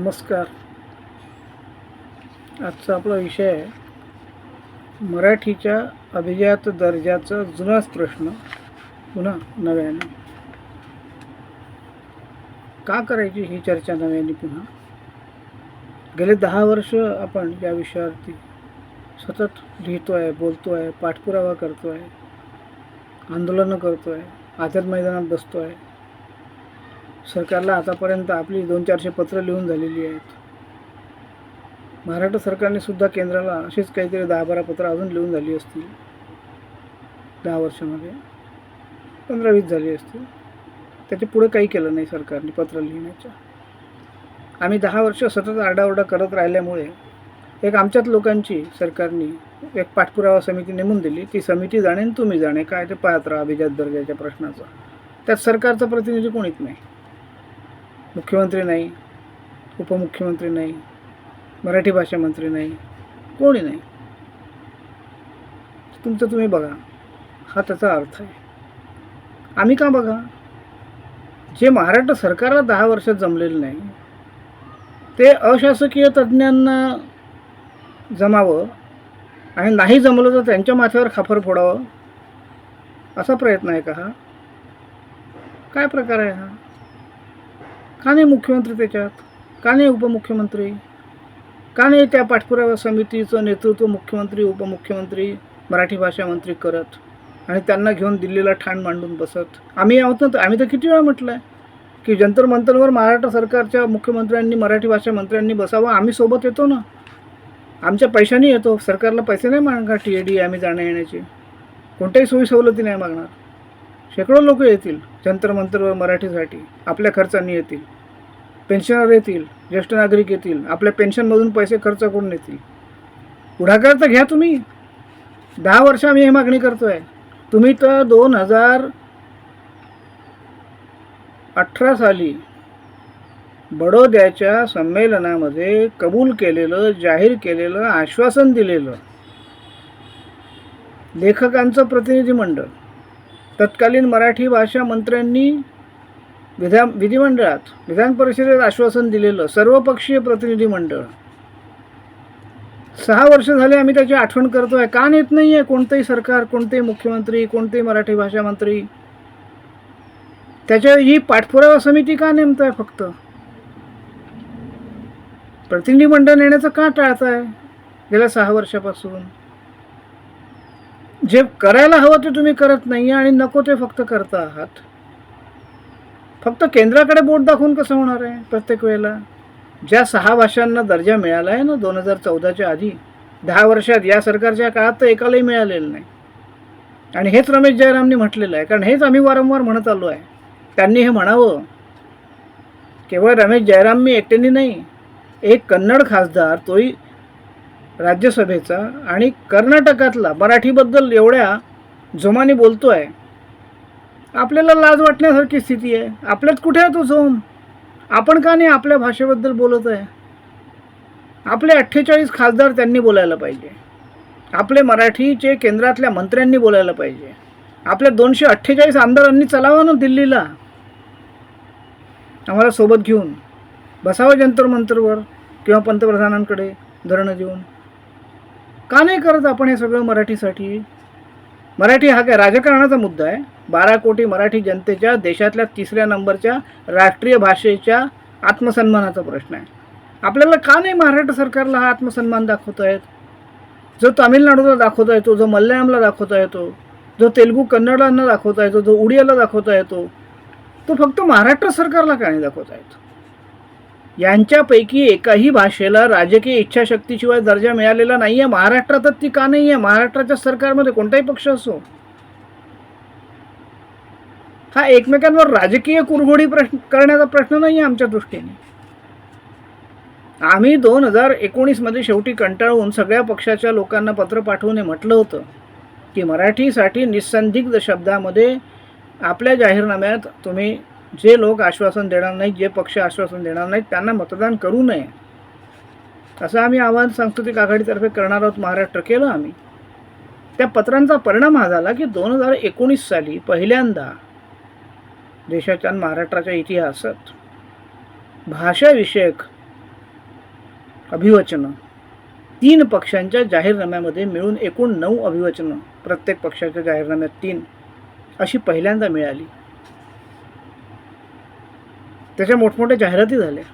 नमस्कार. आजचा आपला विषय आहे मराठीच्या अभिजात दर्जाचा जुनाच प्रश्न पुन्हा नव्याने. का करायची ही चर्चा नव्याने पुन्हा? गेले दहा वर्ष आपण या विषयावरती सतत लिहितो आहे बोलतो आहे पाठपुरावा करतो आहे आंदोलनं करतो आहे आझाद मैदानात बसतो आहे सरकारला आतापर्यंत आपली दोन चारशे पत्रं लिहून झालेली आहेत. महाराष्ट्र सरकारने सुद्धा केंद्राला अशीच काहीतरी दहा बारा पत्र अजून लिहून झाली असतील. दहा वर्षामध्ये. पंधरा वीस झाली असतील. त्याच्या पुढे काही केलं नाही सरकारने पत्र लिहिण्याच्या. आम्ही दहा वर्ष सतत आरडाओरडा करत राहिल्यामुळे एक आमच्याच लोकांची सरकारने एक पाठपुरावा समिती नेमून दिली. ती समिती जाणे तुम्ही जाणे. काय ते पाहत राहा अभिजात दर्जाच्या प्रश्नाचा. त्यात सरकारचा प्रतिनिधी कोणीच नाही. मुख्यमंत्री नाही उपमुख्यमंत्री नाही मराठी भाषा मंत्री नाही कोणी नाही. तुमचं तुम्ही बघा हा त्याचा अर्थ आहे. आम्ही का बघा? जे महाराष्ट्र सरकारला दहा वर्षात जमलेलं नाही ते अशासकीय तज्ज्ञांना जमावं आणि नाही जमलं तर त्यांच्या माथ्यावर खापर फोडावं असा प्रयत्न आहे का हा? काय प्रकार आहे हा? का नाही मुख्यमंत्री त्याच्यात? का नाही उपमुख्यमंत्री? का नाही त्या पाठपुरावा समितीचं नेतृत्व मुख्यमंत्री उपमुख्यमंत्री मराठी भाषा मंत्री करत आणि त्यांना घेऊन दिल्लीला ठाण मांडून बसत. आम्ही आहोत ना आम्ही तर किती वेळा म्हटलं आहे की जंतर मंतरवर महाराष्ट्र सरकारच्या मुख्यमंत्र्यांनी मराठी भाषा मंत्र्यांनी बसावं आम्ही सोबत येतो ना. आमच्या पैशाने येतो सरकारला पैसे नाही मागणार टी ए डी आम्ही जाण्या येण्याची कोणत्याही सोयी सवलती नाही मागणार. शेकडो लोक येतील. जंतर व मराठीसाठी आपल्या खर्चाने येतील. पेन्शनर येतील ज्येष्ठ नागरिक येतील आपल्या पेन्शनमधून पैसे खर्च करून येतील पुढाकार तर घ्या तुम्ही. दहा वर्ष आम्ही ही मागणी करतो आहे तुम्ही तर दोन हजार अठरा साली बडोद्याच्या संमेलनामध्ये कबूल केलेलं जाहीर केलेलं आश्वासन दिलेलं. लेखकांचं प्रतिनिधिमंडळ. तत्कालीन मराठी भाषा मंत्र्यांनी विधान विधिमंडळात विधान परिषदेत आश्वासन दिलेलं सर्वपक्षीय प्रतिनिधिमंडळ. सहा वर्ष झाले आम्ही त्याची आठवण करतो आहे का नेत नाही आहे कोणतंही सरकार कोणतेही मुख्यमंत्री कोणतेही मराठी भाषा मंत्री. त्याच्या ही पाठपुरावा समिती का नेमत आहे फक्त? प्रतिनिधिमंडळ नेण्याचं का टाळत आहे गेल्या सहा वर्षापासून? जे करायला हवं ते तुम्ही करत नाही आणि नको ते फक्त करता आहात. फक्त केंद्राकडे बोट दाखवून कसं होणार आहे प्रत्येक वेळेला? ज्या सहा भाषांना दर्जा मिळाला आहे ना दोन हजार चौदाच्या आधी दहा वर्षात या सरकारच्या काळात तर एकालाही मिळालेलं नाही. आणि हेच रमेश जयरामनी म्हटलेलं आहे कारण हेच आम्ही वारंवार म्हणत आलो आहे. त्यांनी हे म्हणावं केवळ रमेश जयराम मी एकट्याने नाही एक कन्नड खासदार तोही राज्यसभेचा आणि कर्नाटकातला मराठीबद्दल एवढ्या जोमाने बोलतो आहे आपल्याला लाज वाटण्यासारखी स्थिती आहे. आपल्यात कुठे आहे तो जोम? आपण का नाही आपल्या भाषेबद्दल बोलत आहे? आपले अठ्ठेचाळीस खासदार त्यांनी बोलायला पाहिजे. आपले मराठीचे केंद्रातल्या मंत्र्यांनी बोलायला पाहिजे. आपल्या दोनशे अठ्ठेचाळीस आमदारांनी चलावं ना दिल्लीला. आम्हाला सोबत घेऊन बसावं जंतर मंतरवर किंवा पंतप्रधानांकडे धरणं देऊन. का नाही करत आपण हे सगळं मराठीसाठी? मराठी हा काय राजकारणाचा मुद्दा आहे. बारा कोटी मराठी जनतेच्या देशातल्या तिसऱ्या नंबरच्या राष्ट्रीय भाषेच्या आत्मसन्मानाचा प्रश्न आहे. आपल्याला का नाही महाराष्ट्र सरकारला हा आत्मसन्मान दाखवता येत? जो तामिळनाडूला दाखवता येतो जो मल्याळमला दाखवता येतो जो तेलगू कन्नडांना दाखवता येतो जो उडियाला दाखवता येतो तो फक्त महाराष्ट्र सरकारला का नाही दाखवता येतो? यांच्यापैकी एकाही भाषेला राजकीय इच्छाशक्तीशिवाय दर्जा मिळालेला नाही आहे महाराष्ट्रातच ती का नाही आहे महाराष्ट्राच्या सरकारमध्ये कोणताही पक्ष असो. हा एकमेकांवर राजकीय कुरघोडी प्रश्न करण्याचा प्रश्न नाही आहे आमच्या दृष्टीने. आम्ही दोन हजार एकोणीसमध्ये शेवटी कंटाळून सगळ्या पक्षाच्या लोकांना पत्र पाठवून म्हटलं होतं की मराठीसाठी निसंदिग्ध शब्दामध्ये आपल्या जाहीरनाम्यात तुम्ही जे लोक आश्वासन देणार नाहीत जे पक्ष आश्वासन देणार नाहीत त्यांना मतदान करू नये. असं आम्ही आवाहन सांस्कृतिक आघाडीतर्फे करणार आहोत. महाराष्ट्र केलं आम्ही. त्या पत्रांचा परिणाम हा झाला की दोन हजार एकोणीस साली पहिल्यांदा देशाच्या आणि महाराष्ट्राच्या इतिहासात भाषाविषयक अभिवचनं तीन पक्षांच्या जाहीरनाम्यामध्ये मिळून एकूण नऊ अभिवचनं प्रत्येक पक्षाच्या जाहीरनाम्यात तीन अशी पहिल्यांदा मिळाली. त्याच्या मोठमोठ्या जाहिराती झाल्या.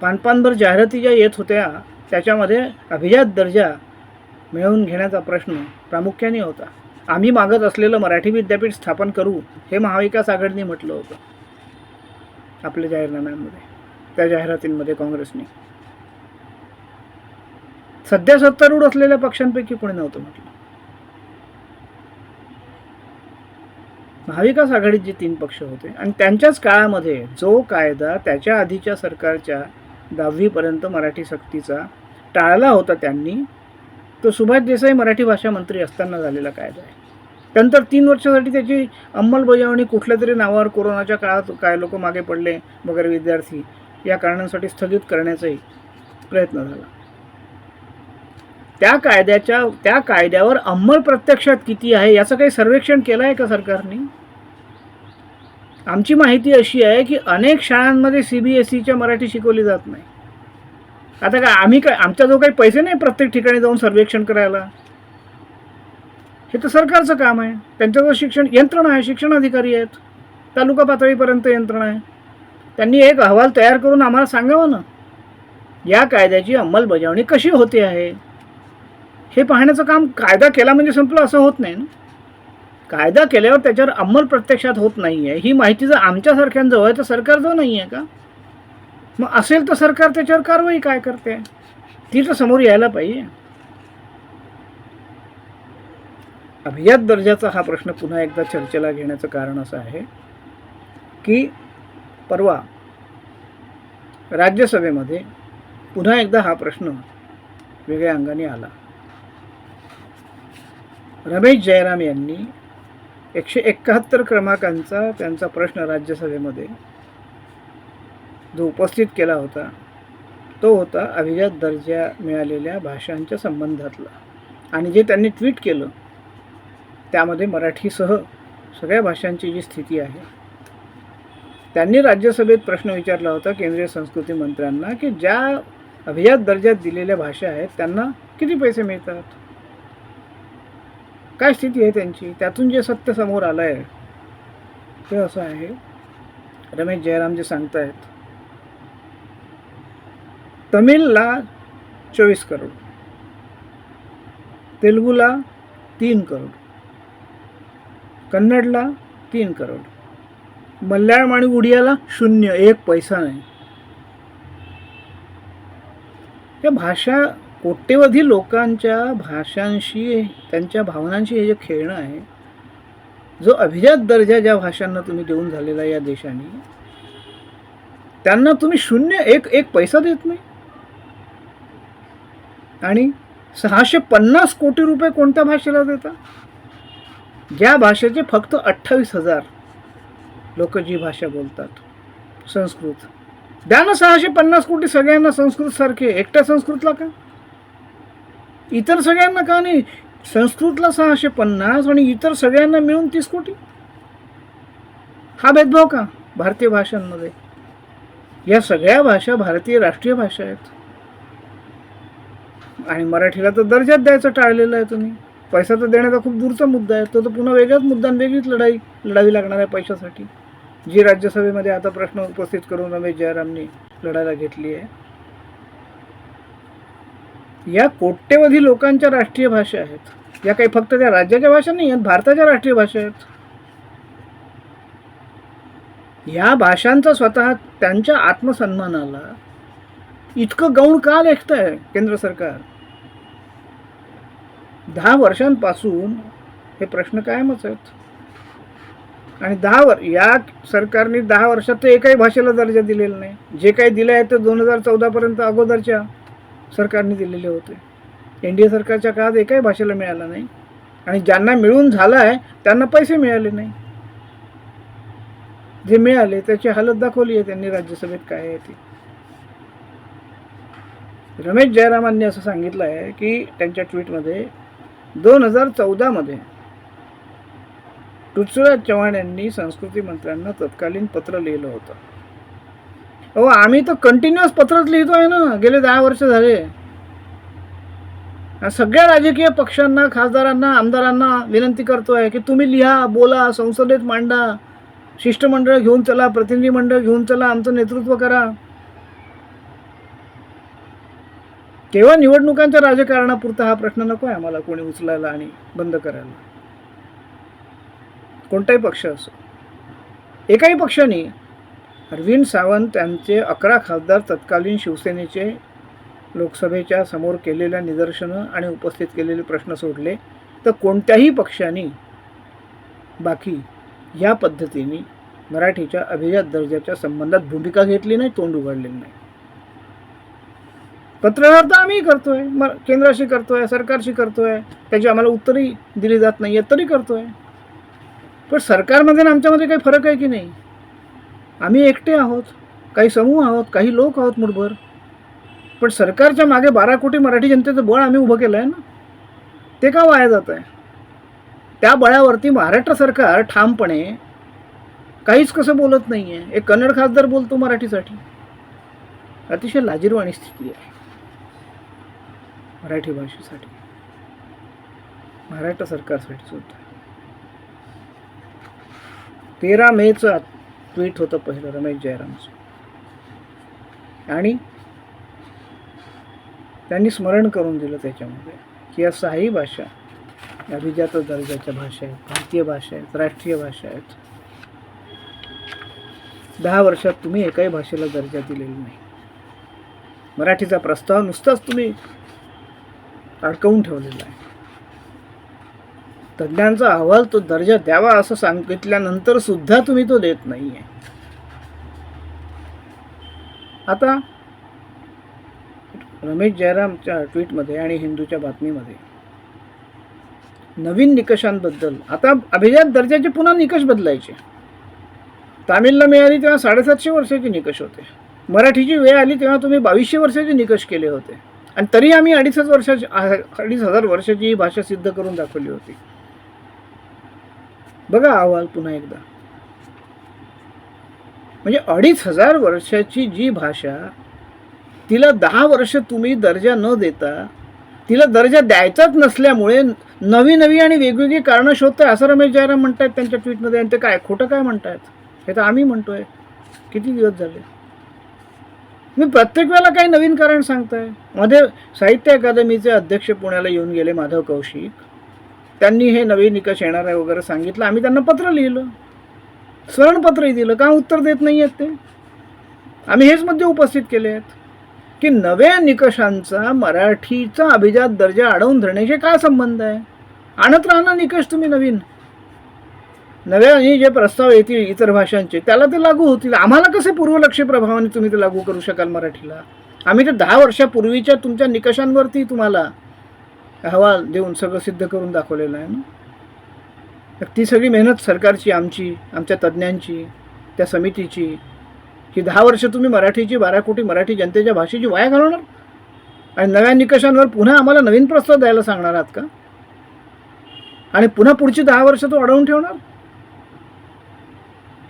पानपानभर जाहिराती ज्या येत होत्या त्याच्यामध्ये अभिजात दर्जा मिळवून घेण्याचा प्रश्न प्रामुख्याने होता. आम्ही मागत असलेलं मराठी विद्यापीठ स्थापन करू हे महाविकास आघाडीने म्हटलं होतं. आपल्या जाहीरनाम्यांमध्ये त्या जाहिरातींमध्ये काँग्रेसने. सध्या सत्तारूढ असलेल्या पक्षांपैकी कोणी नव्हतं म्हटलं. महाविकास आघाडीत जे तीन पक्ष होते. आणि त्यांच्याच काळामध्ये जो कायदा त्याच्या आधीच्या सरकारच्या दहावीपर्यंत मराठी सक्तीचा टाळला होता त्यांनी तो सुभाष देसाई मराठी भाषा मंत्री असताना झालेला कायदा आहे. त्यानंतर तीन वर्षासाठी त्याची अंमलबजावणी कुठल्या तरी नावावर कोरोनाच्या काळात काय लोक मागे पडले वगैरे विद्यार्थी या कारणांसाठी स्थगित करण्याचाही प्रयत्न झाला. त्या कायद्याच्या त्या कायद्यावर अंमल प्रत्यक्षात किती आहे याचं काही सर्वेक्षण केलं आहे का सरकारने? आमची माहिती अशी आहे की अनेक शाळांमध्ये सी बी एस सीच्या मराठी शिकवली जात नाही. आता काय आम्ही काय आमच्या जो काही पैसे नाही प्रत्येक ठिकाणी जाऊन सर्वेक्षण करायला. हे तर सरकारचं काम आहे. त्यांच्याजवळ शिक्षण यंत्रणा आहे शिक्षण अधिकारी आहेत. तालुका पातळीपर्यंत यंत्रणा आहे. त्यांनी एक अहवाल तयार करून आम्हाला सांगावं ना. या कायद्याची अंमलबजावणी कशी होते आहे? हे पाहण्याचं काम कायदा केला म्हणजे संपलं असं होत नाही ना? कायदा केल्यावर त्याच्यावर अंमल प्रत्यक्षात होत नाही आहे ही माहिती जर आमच्यासारख्यांजवळ आहे तर सरकारजवळ नाही आहे का? मग असेल तर सरकार त्याच्यावर कारवाई काय करते? ती तर समोर यायला पाहिजे. अभिजात दर्जाचा हा प्रश्न पुन्हा एकदा चर्चेला घेण्याचं कारण असं आहे की परवा राज्यसभेमध्ये पुन्हा एकदा हा प्रश्न वेगळ्या अंगाने आला. रमेश जयराम यांनी एकशे एकाहत्तर क्रमांकांचा त्यांचा प्रश्न राज्यसभेमध्ये जो उपस्थित केला होता तो होता अभिजात दर्जा मिळालेल्या भाषांच्या संबंधातला. आणि जे त्यांनी ट्विट केलं त्यामध्ये मराठीसह सगळ्या भाषांची जी स्थिती आहे त्यांनी राज्यसभेत प्रश्न विचारला होता केंद्रीय संस्कृती मंत्र्यांना की ज्या अभिजात दर्जात दिलेल्या भाषा आहेत त्यांना किती पैसे मिळतात? काय स्थिती आहे त्यांची? त्यातून जे सत्य समोर आलं आहे ते असं आहे. रमेश जयराम जे सांगतायत तमिळला चोवीस करोड तेलगूला तीन करोड कन्नडला तीन करोड मल्याळम आणि उडियाला शून्य एक पैसा नाही. त्या भाषा कोट्यवधी लोकांच्या भाषांशी त्यांच्या भावनांशी हे जे खेळणं आहे जो अभिजात दर्जा ज्या भाषांना तुम्ही देऊन झालेला या देशाने त्यांना तुम्ही शून्य एक एक पैसा देत नाही. आणि सहाशे पन्नास कोटी रुपये कोणत्या भाषेला देता? ज्या भाषेचे फक्त अठ्ठावीस हजार लोक जी भाषा बोलतात संस्कृत. द्या ना सहाशे पन्नास कोटी सगळ्यांना संस्कृत सारखे एकट्या संस्कृतला का? इतर सगळ्यांना का नाही? संस्कृतला सहाशे पन्नास आणि इतर सगळ्यांना मिळून तीस कोटी? हा भेदभाव का भारतीय भाषांमध्ये? या सगळ्या भाषा भारतीय राष्ट्रीय भाषा आहेत. आणि मराठीला तर दर्जात द्यायचं टाळलेलं आहे तुम्ही. पैसा तर देण्याचा खूप दूरचा मुद्दा आहे. तो तर पुन्हा वेगळाच मुद्दा आणि वेगळीच लढाई लढावी लागणार आहे पैशासाठी. जी राज्यसभेमध्ये आता प्रश्न उपस्थित करून रमेश जयरामनी लढायला घेतली आहे. या कोट्यवधी लोकांच्या राष्ट्रीय भाषा आहेत. या काही फक्त त्या राज्याच्या भाषा नाही आहेत भारताच्या राष्ट्रीय भाषा आहेत. या भाषांचा स्वतः त्यांच्या आत्मसन्मानाला इतकं गौण का लेखत आहे केंद्र सरकार? दहा वर्षांपासून हे प्रश्न कायमच आहेत. आणि दहा वर या सरकारने दहा वर्षात तर एकाही भाषेला दर्जा दिलेला नाही. जे काही दिलं आहे ते दोन हजार चौदापर्यंत अगोदरच्या. सरकारने दिलेले होते. एन डी ए सरकारच्या काळात एकाही भाषेला मिळाला नाही. आणि ज्यांना मिळून झाला आहे त्यांना पैसे मिळाले नाही. जे मिळाले त्याची हालत दाखवली आहे त्यांनी राज्यसभेत काय आहे ती. रमेश जयरामांनी असं सांगितलं आहे की त्यांच्या ट्विटमध्ये दोन हजार चौदामध्ये पृथ्वीराज चव्हाण यांनी संस्कृती मंत्र्यांना तत्कालीन पत्र लिहिलं होतं. अहो आम्ही तर कंटिन्युअस पत्रच लिहितो आहे ना. गेले दहा वर्ष झाले. सगळ्या राजकीय पक्षांना खासदारांना आमदारांना विनंती करतोय की तुम्ही लिहा बोला संसदेत मांडा. शिष्टमंडळ घेऊन चला प्रतिनिधी मंडळ घेऊन चला आमचं नेतृत्व करा. केवळ निवडणुकांच्या राजकारणापुरता हा प्रश्न नको आहे आम्हाला कोणी उचलायला आणि बंद करायला. कोणताही पक्ष असो. एकाही पक्षाने अरविंद सावंत यांचे अकरा खासदार तत्कालीन शिवसेनेचे लोकसभेच्या समोर केलेल्या निदर्शनं आणि उपस्थित केलेले प्रश्न सोडले तर कोणत्याही पक्षाने बाकी या पद्धतीने मराठीच्या अभिजात दर्जाच्या संबंधात भूमिका घेतली नाही तोंड उघडलेलं नाही. पत्रव्यवहार तर आम्ही करतोय म केंद्राशी करतोय सरकारशी करतोय त्याची आम्हाला उत्तरही दिली जात नाही तरी करतोय. पण सरकारमध्ये आणि आमच्यामध्ये काही फरक आहे की नाही? आम्ही एकटे आहोत काही समूह आहोत काही लोक आहोत मुठभर. पण सरकारच्या मागे बारा कोटी मराठी जनतेचं बळ आम्ही उभं केलं आहे ना. ते का वाया जात आहे त्या बळावरती महाराष्ट्र सरकार ठामपणे काहीच कसं बोलत नाही आहे एक कन्नड खासदार बोलतो मराठीसाठी. अतिशय लाजीरवाणी स्थिती आहे. मराठी भाषेसाठी. महाराष्ट्र सरकारसाठी सुद्धा. तेरा मेचं ट्विट होतं पहिलं रमेश जयरामचं. आणि त्यांनी स्मरण करून दिलं त्याच्यामध्ये की या सहाही भाषा अभिजात दर्जाच्या भाषा आहेत भारतीय भाषा आहेत राष्ट्रीय भाषा आहेत. दहा वर्षात तुम्ही एकाही भाषेला दर्जा दिलेला नाही. मराठीचा प्रस्ताव नुसताच तुम्ही अडकवून ठेवलेला आहे. तज्ज्ञांचा अहवाल तो दर्जा द्यावा असं सांगितल्यानंतर सुद्धा तुम्ही तो देत नाही आहे आता रमेश जयरामच्या ट्विटमध्ये आणि हिंदूच्या बातमीमध्ये नवीन निकषांबद्दल आता अभिजात दर्जाचे पुन्हा निकष बदलायचे. तामिळला मिळाली तेव्हा साडेसातशे वर्षाचे निकष होते. मराठीची वेळ आली तेव्हा तुम्ही बावीसशे वर्षाचे निकष केले होते. आणि तरी आम्ही अडीचच वर्षाची अडीच हजार वर्षाची ही भाषा सिद्ध करून दाखवली होती. बघा अहवाल पुन्हा एकदा. म्हणजे अडीच हजार वर्षाची जी भाषा तिला दहा वर्ष तुम्ही दर्जा न देता तिला दर्जा द्यायचाच नसल्यामुळे नवी नवी आणि वेगवेगळी कारणं शोधताय असं रमेश जयराम म्हणतायत त्यांच्या ट्विटमध्ये. आणि ते काय खोटं काय म्हणतायत? हे तर आम्ही म्हणतोय. किती दिवस झाले? मी प्रत्येक वेळेला काही नवीन कारण सांगताय. मध्ये साहित्य अकादमीचे अध्यक्ष पुण्याला येऊन गेले माधव कौशिक. त्यांनी हे नवीन निकष येणार आहे वगैरे सांगितलं. आम्ही त्यांना पत्र लिहिलं. स्मरणपत्रही दिलं. का उत्तर देत नाही आहेत ते? आम्ही हेच मुद्दे उपस्थित केले आहेत. की नव्या निकषांचा मराठीचा अभिजात दर्जा अडवून धरण्याचे काय संबंध आहे? आणत राहणार निकष तुम्ही नवीन. नव्याने जे प्रस्ताव येतील इतर भाषांचे त्याला ते लागू होतील. आम्हाला कसे पूर्वलक्ष प्रभावाने तुम्ही ते लागू करू शकाल मराठीला? आम्ही तर दहा वर्षापूर्वीच्या तुमच्या निकषांवरती तुम्हाला अहवाल देऊन सगळं सिद्ध करून दाखवलेलं आहे ना? तर ती सगळी मेहनत सरकारची आमची आमच्या तज्ज्ञांची त्या समितीची की दहा वर्ष तुम्ही मराठीची बारा कोटी मराठी जनतेच्या भाषेची वाया घालवणार? आणि नव्या निकषांवर पुन्हा आम्हाला नवीन प्रस्ताव द्यायला सांगणार आहात का? आणि पुन्हा पुढची दहा वर्ष तो अडवून ठेवणार?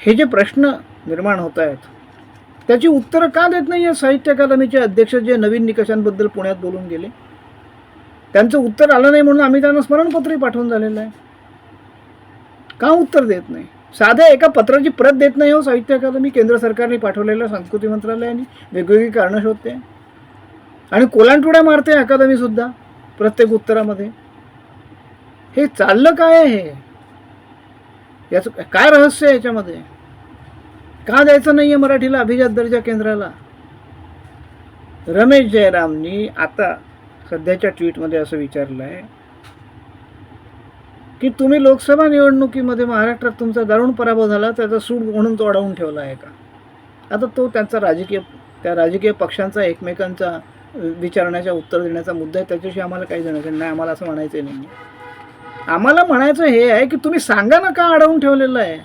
हे जे प्रश्न निर्माण होत आहेत त्याची उत्तरं का देत नाही आहे साहित्य अकादमीचे अध्यक्ष जे नवीन निकषांबद्दल पुण्यात बोलून गेले? त्यांचं उत्तर आलं नाही म्हणून आम्ही त्यांना स्मरणपत्रही पाठवून झालेलं आहे. का उत्तर देत नाही? साध्या एका पत्राची प्रत देत नाही हो साहित्य अकादमी. केंद्र सरकारने पाठवलेलं संस्कृती मंत्रालयाने. वेगवेगळी कारणं शोधते. आणि कोलांटुड्या मारते अकादमीसुद्धा प्रत्येक उत्तरामध्ये. हे चाललं काय आहे? हे याचं काय रहस्य आहे याच्यामध्ये? का द्यायचं नाही आहे मराठीला अभिजात दर्जा केंद्राला? रमेश जयरामनी आता सध्याच्या ट्विटमध्ये असं विचारलं आहे की तुम्ही लोकसभा निवडणुकीमध्ये महाराष्ट्रात तुमचा दारुण पराभव झाला त्याचा सूड म्हणून तो अडवून ठेवला आहे का? आता तो त्यांचा राजकीय त्या राजकीय पक्षांचा एकमेकांचा विचारण्याच्या उत्तर देण्याचा मुद्दा आहे त्याच्याशी आम्हाला काही देण्याचं नाही आम्हाला असं म्हणायचं नाही. आम्हाला म्हणायचं हे आहे की तुम्ही सांगा ना का अडवून ठेवलेलं आहे?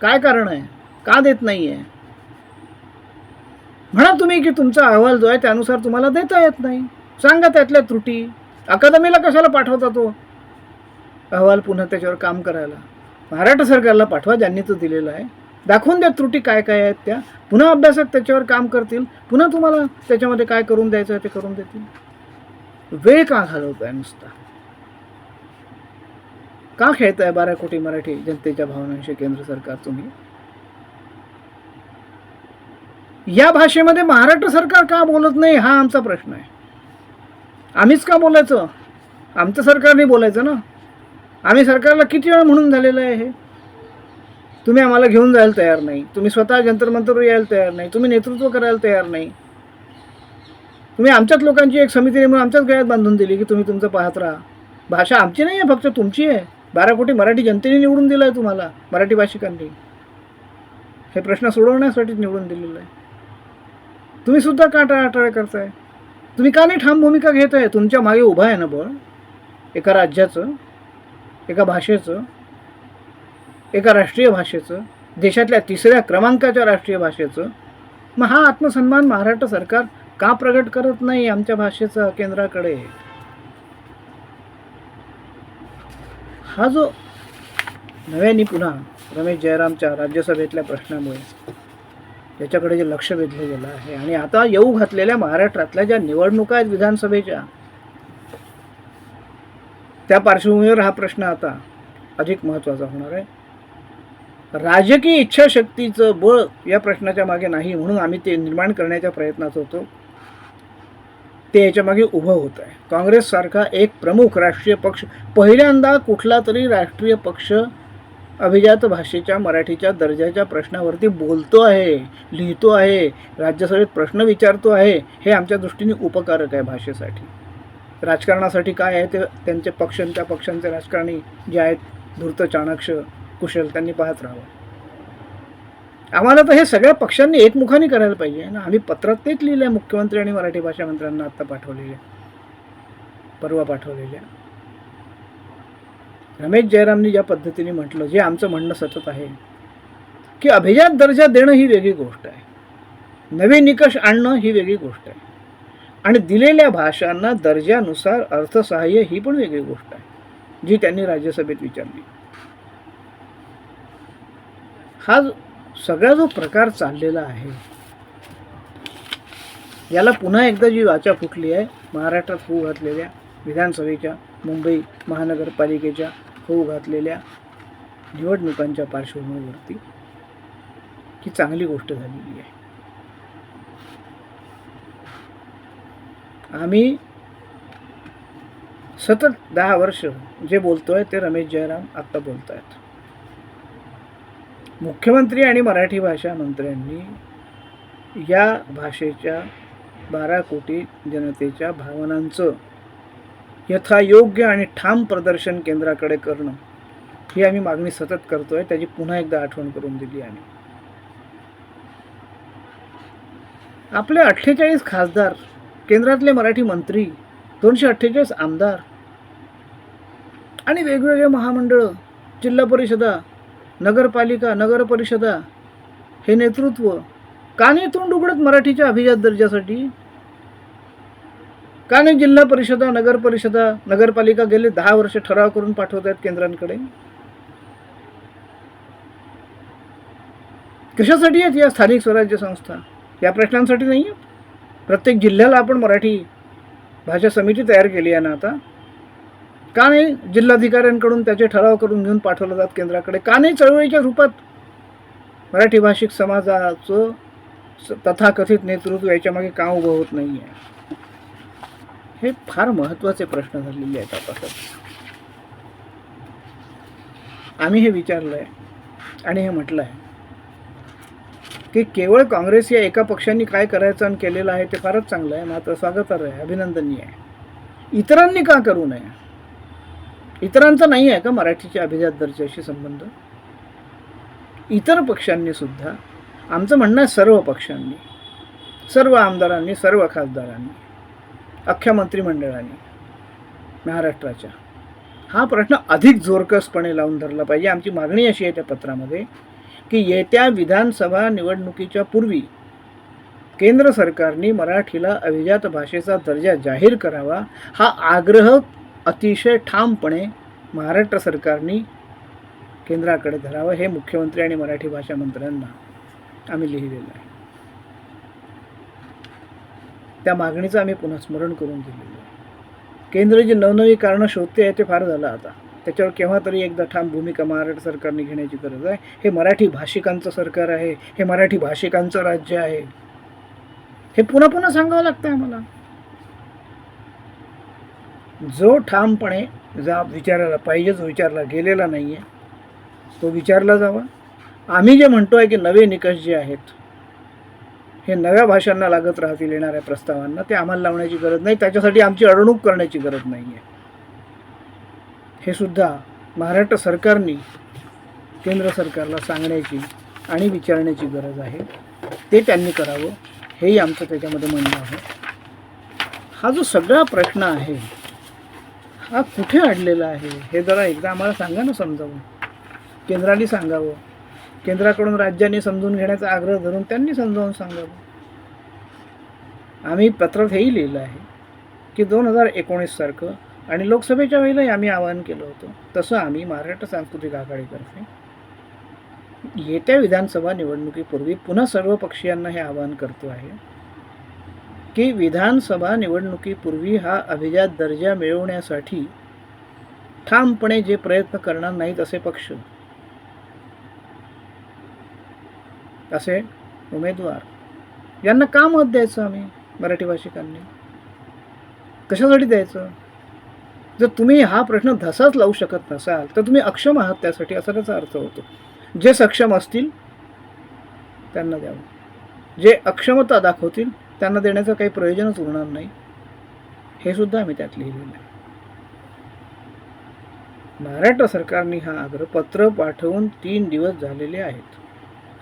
काय कारण आहे? का देत नाही आहे म्हणा तुम्ही की तुमचा अहवाल जो आहे त्यानुसार तुम्हाला देता येत नाही. सांगा त्यातल्या त्रुटी. अकादमीला कशाला पाठवता तो? अहवाल पुन्हा त्याच्यावर काम करायला. महाराष्ट्र सरकारला पाठवा ज्यांनी तो दिलेला आहे. दाखवून द्या त्रुटी काय काय आहेत त्या. पुन्हा अभ्यासक त्याच्यावर काम करतील. पुन्हा तुम्हाला त्याच्यामध्ये काय करून द्यायचं आहे ते करून देतील. वेळ का घालवताय नुसता? का खेळताय बारा कोटी मराठी जनतेच्या भावनांशी केंद्र सरकार तुम्ही? या भाषेमध्ये महाराष्ट्र सरकार का बोलत नाही? हा आमचा प्रश्न आहे. आम्हीच का बोलायचं? आमचं सरकारने बोलायचं ना? आम्ही सरकारला किती वेळा म्हणून झालेलं आहे हे? तुम्ही आम्हाला घेऊन जायला तयार नाही. तुम्ही स्वतः जंतरमंतर यायला तयार नाही. तुम्ही नेतृत्व करायला तयार नाही. तुम्ही आमच्याच लोकांची एक समिती म्हणून आमच्याच गळ्यात बांधून दिली की तुम्ही तुमचं पाहत राहा. भाषा आमची नाही आहे फक्त तुमची आहे. बारा कोटी मराठी जनतेने निवडून दिलं आहे तुम्हाला मराठी भाषिकांनी. हे प्रश्न सोडवण्यासाठीच निवडून दिलेलं आहे. तुम्ही सुद्धा का टाळाटाळ करताय. तुम्ही का नाही ठाम भूमिका घेत आहे तुमच्या मागे उभा आहे ना बळ. एका राज्याचं एका भाषेचं एका राष्ट्रीय भाषेचं देशातल्या तिसऱ्या क्रमांकाच्या राष्ट्रीय भाषेचं. मग हा आत्मसन्मान महाराष्ट्र सरकार का प्रगट करत नाही आमच्या भाषेचा केंद्राकडे? हा जो नव्याने पुन्हा रमेश जयरामच्या राज्यसभेतल्या प्रश्नामुळे याच्याकडे जे लक्ष वेधलं गेलं आहे. आणि आता येऊ घातलेल्या महाराष्ट्रातल्या ज्या निवडणुका आहेत विधानसभेच्या त्या पार्श्वभूमीवर हा प्रश्न आता अधिक महत्त्वाचा होणार आहे. राजकीय इच्छाशक्तीचं बळ या प्रश्नाच्या मागे नाही म्हणून आम्ही ते निर्माण करण्याच्या प्रयत्नात होतो. ते याच्या मागे उभं होत आहे. काँग्रेससारखा एक प्रमुख राष्ट्रीय पक्ष पहिल्यांदा कुठला तरी राष्ट्रीय पक्ष अभिजात भाषेच्या मराठीच्या दर्जाच्या प्रश्नावरती बोलतो आहे लिहितो आहे राज्यसभेत प्रश्न विचारतो आहे हे आमच्या दृष्टीने उपकारक आहे भाषेसाठी. राजकारणासाठी काय आहे ते त्यांचे पक्ष त्या पक्षांचे राजकारणी जे आहेत धूर्त चाणक्ष कुशल त्यांनी पाहत राहावं. आम्हाला तर हे सगळ्या पक्षांनी एकमुखाने करायला पाहिजे ना. आम्ही पत्रात तेच लिहिलं आहे मुख्यमंत्री आणि मराठी भाषा मंत्र्यांना आत्ता पाठवलेले. परवा पाठवलेल्या रमेश जयरामनी ज्या पद्धतीने म्हटलं जे आमचं म्हणणं सतत आहे की अभिजात दर्जा देणं ही वेगळी गोष्ट आहे. नवे निकष आणणं ही वेगळी गोष्ट आहे. आणि दिलेल्या भाषांना दर्जानुसार अर्थसहाय्य ही पण वेगळी गोष्ट आहे जी त्यांनी राज्यसभेत विचारली. हा सगळा जो प्रकार चाललेला आहे याला पुन्हा एकदा जी वाचा फुटली आहे महाराष्ट्रात होऊ घातलेल्या विधानसभेच्या मुंबई महानगरपालिकेच्या होऊ घातलेल्या निवडणुकांच्या पार्श्वभूमीवरती ही चांगली गोष्ट झालेली आहे. आम्ही सतत दहा वर्ष जे बोलतोय ते रमेश जयराम आत्ता बोलत आहेत मुख्यमंत्री आणि मराठी भाषा मंत्र्यांनी या भाषेच्या बारा कोटी जनतेच्या भावनांचं यथायोग्य आणि ठाम प्रदर्शन केंद्राकडे करणं. ही आम्ही मागणी सतत करतो आहे त्याची पुन्हा एकदा आठवण करून दिली आम्ही. आपले अठ्ठेचाळीस खासदार केंद्रातले मराठी मंत्री दोनशे अठ्ठेचाळीस आमदार आणि वेगवेगळे महामंडळं जिल्हा परिषदा नगरपालिका नगरपरिषदा हे नेतृत्व काने तोंड उघडत मराठीच्या अभिजात दर्जासाठी? का नाही जिल्हा परिषदा नगर परिषदा नगरपालिका गेले दहा वर्ष ठराव करून पाठवत आहेत केंद्रांकडे? कशासाठी आहेत या स्थानिक स्वराज्य संस्था? या प्रश्नांसाठी नाही आहेत प्रत्येक जिल्ह्याला आपण मराठी भाषा समिती तयार केली आहे ना आता? का नाही जिल्हाधिकाऱ्यांकडून त्याचे ठराव करून घेऊन पाठवलं जात केंद्राकडे? का नाही चळवळीच्या रूपात मराठी भाषिक समाजाचं स- तथाकथित नेतृत्व याच्यामागे का उभं होत नाही आहे हे फार महत्त्वाचे प्रश्न झालेले आहेत आता आम्ही हे विचारलं आहे आणि हे म्हटलं आहे की केवळ काँग्रेस या एका पक्षांनी काय करायचं आणि केलेलं आहे ते फारच चांगलं आहे मात्र स्वागतार्ह आहे अभिनंदनीय आहे. इतरांनी का करू नये? इतरांचा नाही आहे का मराठीच्या अभिजात दर्जाशी संबंध? इतर पक्षांनी सुद्धा आमचं म्हणणं आहे सर्व पक्षांनी सर्व आमदारांनी सर्व खासदारांनी अख्ख्या मंत्रिमंडळाने महाराष्ट्राच्या. हा प्रश्न अधिक जोरकसपणे लावून धरला पाहिजे. आमची मागणी अशी आहे त्या पत्रामध्ये की येत्या विधानसभा निवडणुकीच्या पूर्वी केंद्र सरकारने मराठीला अभिजात भाषेचा दर्जा जाहीर करावा हा आग्रह अतिशय ठामपणे महाराष्ट्र सरकारने केंद्राकडे धरावं हे मुख्यमंत्री आणि मराठी भाषा मंत्र्यांना आम्ही लिहिलेलं आहे. त्या मागणीचं आम्ही पुन्हा स्मरण करून दिलेलं आहे. केंद्र जी नवनवी कारणं शोधते आहे ते फार झालं आता. त्याच्यावर केव्हा तरी एकदा ठाम भूमिका महाराष्ट्र सरकारने घेण्याची गरज आहे. हे मराठी भाषिकांचं सरकार आहे. हे मराठी भाषिकांचं राज्य आहे. हे पुन्हा पुन्हा सांगावं लागतं आम्हाला. जो ठामपणे जा विचारायला पाहिजे जो विचारला गेलेला नाही आहे तो विचारला जावा. आम्ही जे म्हणतो आहे की नवे निकष जे आहेत हे नव्या भाषांना लागत राहतील येणाऱ्या प्रस्तावांना ते आम्हाला लावण्याची गरज नाही. त्याच्यासाठी आमची अडवणूक करण्याची गरज नाही आहे हे सुद्धा महाराष्ट्र सरकारने केंद्र सरकारला सांगण्याची आणि विचारण्याची गरज आहे. ते त्यांनी करावं. हेही आमचं त्याच्यामध्ये म्हणणं आहे. हा जो सगळा प्रश्न आहे हा कुठे अडलेला आहे हे जरा एकदा आम्हाला सांगा ना समजावून. केंद्राने सांगावं. केंद्राकडून राज्यांनी समजून घेण्याचा आग्रह धरून त्यांनी समजावून सांगावं. आम्ही पत्रात हेही लिहिलं आहे की दोन हजार एकोणीससारखं आणि लोकसभेच्या वेळेलाही आम्ही आवाहन केलं होतं तसं आम्ही महाराष्ट्र सांस्कृतिक आघाडीतर्फे येत्या विधानसभा निवडणुकीपूर्वी पुन्हा सर्व पक्षीयांना हे आवाहन करतो आहे की विधानसभा निवडणुकीपूर्वी हा अभिजात दर्जा मिळवण्यासाठी ठामपणे जे प्रयत्न करणार नाहीत असे पक्ष असे उमेदवार. यांना का मत द्यायचं आम्ही मराठी भाषिकांनी? कशासाठी द्यायचं? जर तुम्ही हा प्रश्न धसाच लावू शकत नसाल तर तुम्ही अक्षम आहात त्यासाठी असा त्याचा अर्थ होतो. जे सक्षम असतील त्यांना द्यावं. जे अक्षमता दाखवतील त्यांना देण्याचं काही प्रयोजनच उरणार नाही. हे सुद्धा आम्ही त्यात लिहिलेलं आहे. महाराष्ट्र सरकारने हा आग्रह पत्र पाठवून तीन दिवस झालेले आहेत.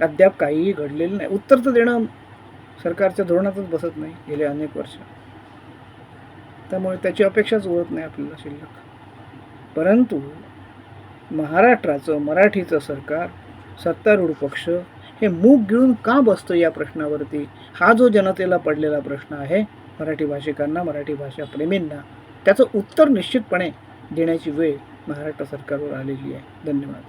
अद्याप काहीही घडलेलं नाही. उत्तर तर देणं सरकारच्या धोरणातच बसत नाही गेले अनेक वर्ष. त्यामुळे त्याची अपेक्षाच उरत नाही आपल्याला शिल्लक. परंतु महाराष्ट्राचं मराठीचं सरकार सत्तारूढ पक्ष हे मूग गिळून का बसतं या प्रश्नावरती? हा जो जनतेला पडलेला प्रश्न आहे मराठी भाषिकांना मराठी भाषा प्रेमींना त्याचं उत्तर निश्चितपणे देण्याची वेळ महाराष्ट्र सरकारवर आलेली आहे. धन्यवाद.